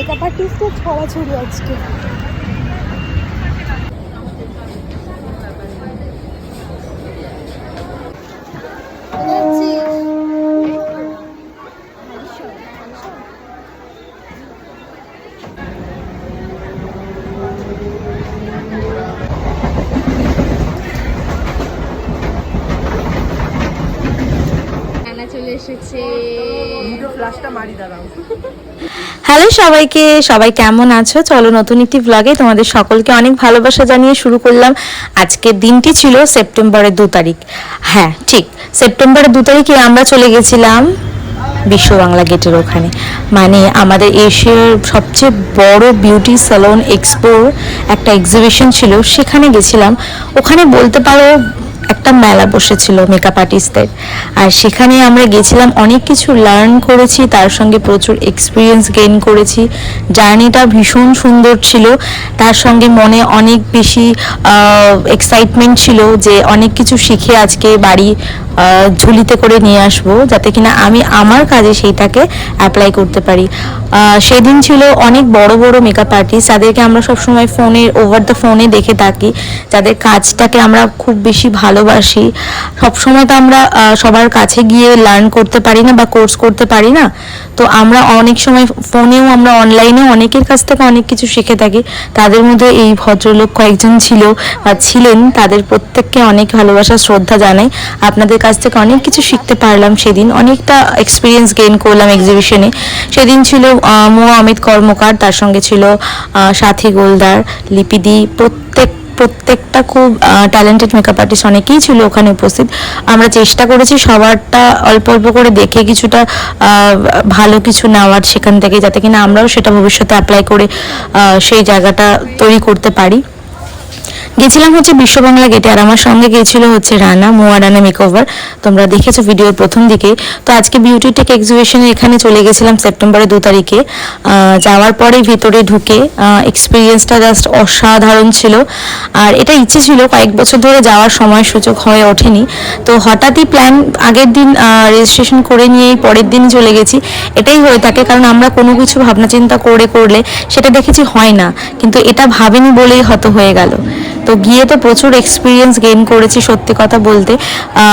Makeup আর্টিস্টের ছড়াছড়ি আজকে রান্না চলে এসেছে। হ্যালো সবাইকে সবাই কেমন আছো? চলো নতুন একটি ব্লগে তোমাদের সকলকে অনেক ভালোবাসা জানিয়ে শুরু করলাম। আজকের দিনটি ছিল সেপ্টেম্বরের দু তারিখ। হ্যাঁ ঠিক সেপ্টেম্বরের দু তারিখে আমরা চলে গেছিলাম বিশ্ব বাংলা গেটের ওখানে। মানে আমাদের এশিয়ার সবচেয়ে বড় বিউটি স্যালন এক্সপোর একটা এক্সিবিশন ছিল সেখানে গেছিলাম। ওখানে বলতে পারো একটা মেলা বসেছিল মেকআপ আর্টিস্টদের আর সেখানে আমরা গেছিলাম, অনেক কিছু লার্ন করেছি, তার সঙ্গে প্রচুর এক্সপিরিয়েন্স গেইন করেছি। জার্নিটা ভীষণ সুন্দর ছিল, তার সঙ্গে মনে অনেক বেশি এক্সাইটমেন্ট ছিল যে অনেক কিছু শিখে আজকে বাড়ি ঝুলিতে করে নিয়ে আসব, যাতে কিনা আমি আমার কাজে সেইটাকে অ্যাপ্লাই করতে পারি। সেদিন ছিল অনেক বড় বড় মেকআপ আর্টিস্ট যাদেরকে আমরা সবসময় ফোনে ওভার দ্য ফোনে দেখে থাকি। যাদের কাজটাকে আমরা খুব বেশি ভালোবাসি। সবসময় তো আমরা সবার কাছে গিয়ে লার্ন করতে পারি না বা কোর্স করতে পারি না। তো আমরা অনেক সময় ফোনেও আমরা অনলাইনেও অনেকের কাছ থেকে অনেক কিছু শিখে থাকি। তাদের মধ্যে এই ভদ্রলোক কয়েকজন ছিল বা ছিলেন, তাদের প্রত্যেককে অনেক ভালোবাসা, শ্রদ্ধা জানাই। আপনাদের কাছ থেকে অনেক কিছু শিখতে পারলাম সেদিন। অনেকটা এক্সপিরিয়েন্স গেইন করলাম এক্সিবিশনে সেদিন ছিল মো অমিত কর্মকার, তার সঙ্গে ছিল সাথী গোলদার, লিপিদি, প্রত্যেক প্রত্যেকটা খুব ট্যালেন্টেড মেকআপ আর্টিস্ট অনেকেই ছিল ওখানে উপস্থিত। আমরা চেষ্টা করেছি সবারটা অল্প অল্প করে দেখে কিছুটা ভালো কিছু নেওয়ার সেখান থেকে, যাতে কিনা আমরাও সেটা ভবিষ্যতে অ্যাপ্লাই করে সেই জায়গাটা তৈরি করতে পারি। গেছিলাম হচ্ছে বিশ্ববাংলা গেটে আর আমার সঙ্গে গিয়েছিল হচ্ছে রানা, মোয়া রানা মেকওভার তোমরা দেখেছ ভিডিওর প্রথম দিকে। তো আজকে বিউটি টেক এক্সিবিশনে এখানে চলে গেছিলাম সেপ্টেম্বরের দু তারিখে। যাওয়ার পরে ভিতরে ঢুকে এক্সপিরিয়েন্সটা জাস্ট অসাধারণ ছিল। আর এটা ইচ্ছে ছিল, কয়েক বছর ধরে যাওয়ার সময় সুযোগ হয়ে ওঠেনি। তো হঠাৎই প্ল্যান আগের দিন রেজিস্ট্রেশন করে নিয়েই পরের দিন চলে গেছি। এটাই হয়ে থাকে, কারণ আমরা কোনো কিছু ভাবনা চিন্তা করে করলে সেটা দেখেছি হয় না। কিন্তু এটা ভাবিনি বলেই হত হয়ে গেল। তো গিয়ে তো প্রচুর এক্সপিরিয়েন্স গেইন করেছি সত্যি কথা বলতে।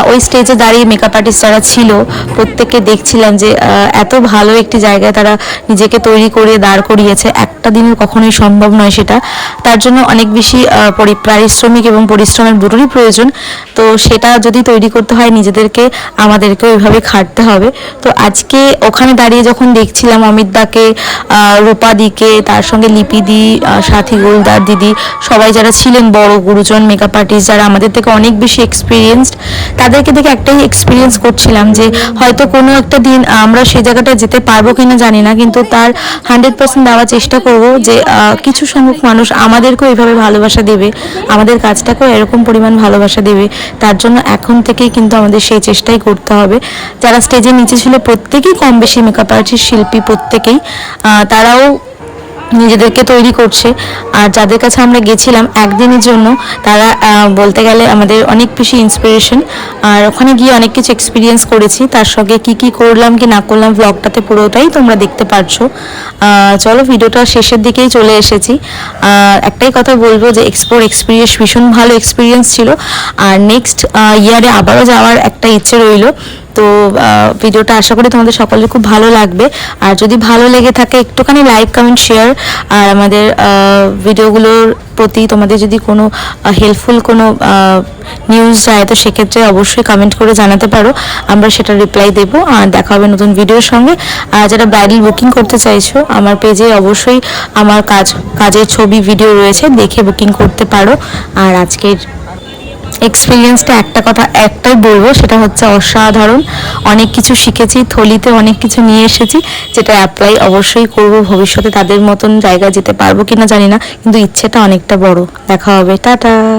ওই স্টেজে দাঁড়িয়ে মেকআপ আর্টিস্ট যারা ছিল প্রত্যেককে দেখছিলাম যে এত ভালো একটি জায়গায় তারা নিজেকে তৈরি করে দাঁড় করিয়েছে। একটা দিনের কখনোই সম্ভব নয় সেটা। তার জন্য অনেক বেশি পরি- পারিশ্রমিক এবং পরিশ্রমের দুটোরই প্রয়োজন। তো সেটা যদি তৈরি করতে হয় নিজেদেরকে আমাদেরকে ওইভাবে খাটতে হবে। তো আজকে ওখানে দাঁড়িয়ে যখন দেখছিলাম অমিত দাকে রূপা দিকে তার সঙ্গে লিপি দি আহ, সাথী গোলদার দিদি সবাই যারা ছিলেন বড় গুরুজন মেকআপ আর্টিস্ট যারা আমাদের থেকে অনেক বেশি এক্সপিরিয়েন্সড তাদেরকে দেখে একটাই এক্সপিরিয়েন্স করছিলাম যে হয়তো কোনো একটা দিন আমরা সেই জায়গাটা যেতে পারব কিনা জানি না, কিন্তু তার হান্ড্রেড পার্সেন্ট দেওয়ার চেষ্টা করব যে কিছু সংখ্যক মানুষ আমাদেরকেও এইভাবে ভালোবাসা দেবে, আমাদের কাজটাকেও এরকম পরিমাণ ভালোবাসা দেবে, তার জন্য এখন থেকেই কিন্তু আমাদের সেই চেষ্টাই করতে হবে। যারা স্টেজের নিচে ছিল, প্রত্যেকেই কম বেশি মেকআপ আর্টিস্ট শিল্পী প্রত্যেকেই তারাও নিজেদেরকে তৈরি করছে। আর যাদের কাছে আমরা গেছিলাম একদিনের জন্য, তারা বলতে গেলে আমাদের অনেক বেশি ইন্সপিরেশন আর ওখানে গিয়ে অনেক কিছু এক্সপিরিয়েন্স করেছি। তার সঙ্গে কি কি করলাম, কি না করলাম ব্লগটাতে পুরোটাই তোমরা দেখতে পারছ। চলো ভিডিওটা শেষের দিকেই চলে এসেছি। আর একটাই কথা বলব যে এক্সপোর এক্সপিরিয়েন্স ভীষণ ভালো এক্সপিরিয়েন্স ছিল। আর নেক্সট ইয়ারে আবারও যাওয়ার একটা ইচ্ছে রইল। তো ভিডিওটা আশা করি তোমাদের সকলের খুব ভালো লাগবে। আর যদি ভালো লেগে থাকে, একটুখানি লাইক, কমেন্ট, শেয়ার, আর আমাদের ভিডিওগুলোর প্রতি তোমাদের যদি কোনো হেল্পফুল কোনো নিউজ যায়, তো সেক্ষেত্রে অবশ্যই কমেন্ট করে জানাতে পারো। আমরা সেটা রিপ্লাই দেবো, আর দেখা হবে নতুন ভিডিওর সঙ্গে। আর যারা ব্রাইডাল বুকিং করতে চাইছো, আমার পেজে অবশ্যই আমার কাজ, কাজের ছবি ভিডিও রয়েছে, দেখে বুকিং করতে পারো। আর আজকের এক্সপিরিয়েন্সটা একটা কথা একটাই বলব, সেটা হচ্ছে অসাধারণ। অনেক কিছু শিখেছি, থলিতে অনেক কিছু নিয়ে এসেছি, যেটা অ্যাপ্লাই অবশ্যই করব ভবিষ্যতে, তাদের মতন জায়গা যেতে পারব কিনা জানি না, কিন্তু ইচ্ছেটা অনেকটা বড়। দেখা হবে, টাটা!